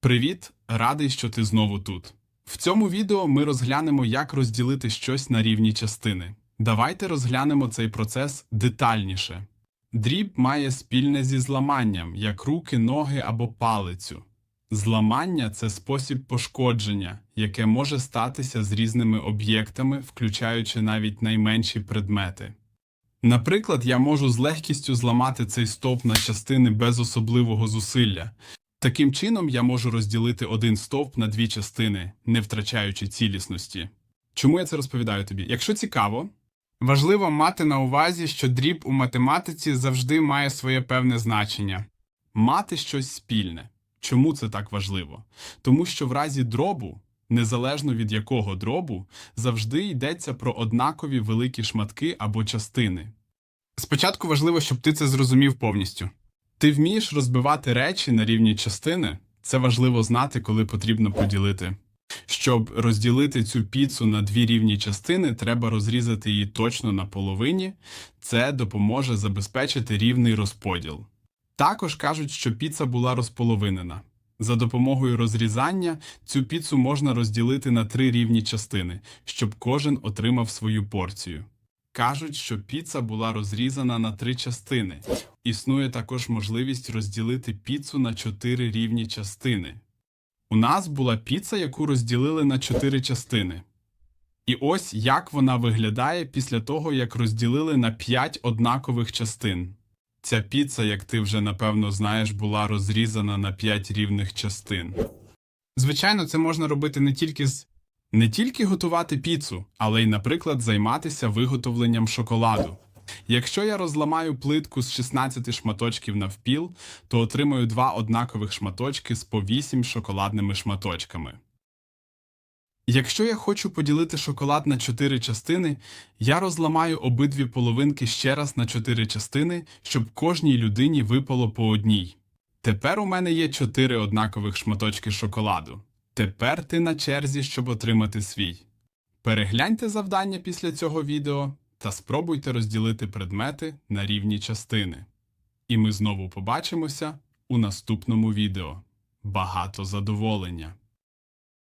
Привіт! Радий, що ти знову тут. В цьому відео ми розглянемо, як розділити щось на рівні частини. Давайте розглянемо цей процес детальніше. Дріб має спільне зі зламанням, як руки, ноги або палицю. Зламання це спосіб пошкодження, яке може статися з різними об'єктами, включаючи навіть найменші предмети. Наприклад, я можу з легкістю зламати цей стовп на частини без особливого зусилля. Таким чином я можу розділити один стовп на дві частини, не втрачаючи цілісності. Чому я це розповідаю тобі? Якщо цікаво, важливо мати на увазі, що дріб у математиці завжди має своє певне значення мати щось спільне. Чому це так важливо? Тому що в разі дробу, незалежно від якого дробу, завжди йдеться про однакові великі шматки або частини. Спочатку важливо, щоб ти це зрозумів повністю. Ти вмієш розбивати речі на рівні частини? Це важливо знати, коли потрібно поділити. Щоб розділити цю піцу на дві рівні частини, треба розрізати її точно на половині. Це допоможе забезпечити рівний розподіл. Також кажуть, що піца була розполовинена. За допомогою розрізання цю піцу можна розділити на три рівні частини, щоб кожен отримав свою порцію. Кажуть, що піца була розрізана на три частини. Існує також можливість розділити піцу на чотири рівні частини. У нас була піца, яку розділили на чотири частини. І ось як вона виглядає після того, як розділили на п'ять однакових частин. Ця піца, як ти вже напевно знаєш, була розрізана на п'ять рівних частин. Звичайно, це можна робити не тільки з не тільки готувати піцу, але й, наприклад, займатися виготовленням шоколаду. Якщо я розламаю плитку з 16 шматочків навпіл, то отримаю два однакових шматочки з по 8 шоколадними шматочками. Якщо я хочу поділити шоколад на 4 частини, я розламаю обидві половинки ще раз на 4 частини, щоб кожній людині випало по одній. Тепер у мене є 4 однакових шматочки шоколаду. Тепер ти на черзі, щоб отримати свій. Перегляньте завдання після цього відео та спробуйте розділити предмети на рівні частини. І ми знову побачимося у наступному відео. Багато задоволення!